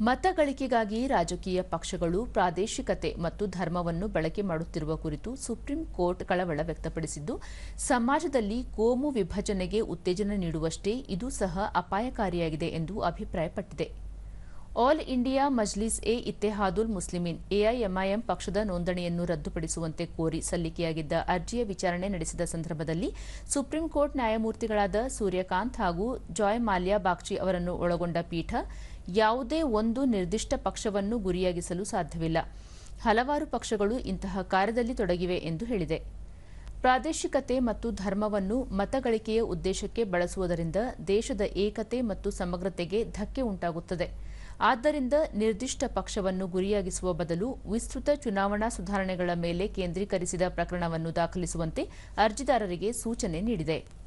ಮತಗಳಿಕೆಗಾಗಿ ರಾಜಕೀಯ ಪಕ್ಷಗಳು ಪ್ರಾದೇಶಿಕತೆ ಮತ್ತು ಧರ್ಮವನ್ನು ಬಳಕೆ ಮಾಡುತ್ತಿರುವ ಕುರಿತು ಸುಪ್ರೀಂ ಕೋರ್ಟ್ ಕಳವಳ ವ್ಯಕ್ತಪಡಿಸಿದ್ದು, ಸಮಾಜದಲ್ಲಿ ಕೋಮು ವಿಭಜನೆಗೆ ಉತ್ತೇಜನ ನೀಡುವಷ್ಟೇ ಇದು ಸಹ ಅಪಾಯಕಾರಿಯಾಗಿದೆ ಎಂದು ಅಭಿಪ್ರಾಯಪಟ್ಟಿದೆ. All India Majlis e Ittehadul Muslimeen, AIMIM ಪಕ್ಷದ ನೋಂದಣಿಯನ್ನು ರದ್ದುಪಡಿಸುವಂತೆ ಕೋರಿ ಸಲ್ಲಿಕೆಯಾಗಿದ್ದ ಅರ್ಜಿಯ ವಿಚಾರಣೆ ನಡೆಸಿದ ಸಂದರ್ಭದಲ್ಲಿ ಸುಪ್ರೀಂ ಕೋರ್ಟ್ ನ್ಯಾಯಮೂರ್ತಿಗಳಾದ ಸೂರ್ಯಕಾಂತ್ ಹಾಗೂ ಜಾಯ್ ಮಾಲ್ಯಾ ಬಾಗ್ಚಿ ಅವರನ್ನು ಒಳಗೊಂಡ ಪೀಠ ಯಾವುದೇ ಒಂದು ನಿರ್ದಿಷ್ಟ ಪಕ್ಷವನ್ನು ಗುರಿಯಾಗಿಸಲು ಸಾಧ್ಯವಿಲ್ಲ. ಹಲವಾರು ಪಕ್ಷಗಳು ಇಂತಹ ಕಾರ್ಯದಲ್ಲಿ ತೊಡಗಿವೆ ಎಂದು ಹೇಳಿದೆ. ಪ್ರಾದೇಶಿಕತೆ ಮತ್ತು ಧರ್ಮವನ್ನು ಮತಗಳಿಕೆಯ ಉದ್ದೇಶಕ್ಕೆ ಬಳಸುವುದರಿಂದ ದೇಶದ ಏಕತೆ ಮತ್ತು ಸಮಗ್ರತೆಗೆ ಧಕ್ಕೆ ಉಂಟಾಗುತ್ತದೆ. ಆದ್ದರಿಂದ ನಿರ್ದಿಷ್ಟ ಪಕ್ಷವನ್ನು ಗುರಿಯಾಗಿಸುವ ಬದಲು ವಿಸ್ತೃತ ಚುನಾವಣಾ ಸುಧಾರಣೆಗಳ ಮೇಲೆ ಕೇಂದ್ರೀಕರಿಸಿದ ಪ್ರಕರಣವನ್ನು ದಾಖಲಿಸುವಂತೆ ಅರ್ಜಿದಾರರಿಗೆ ಸೂಚನೆ ನೀಡಿದೆ.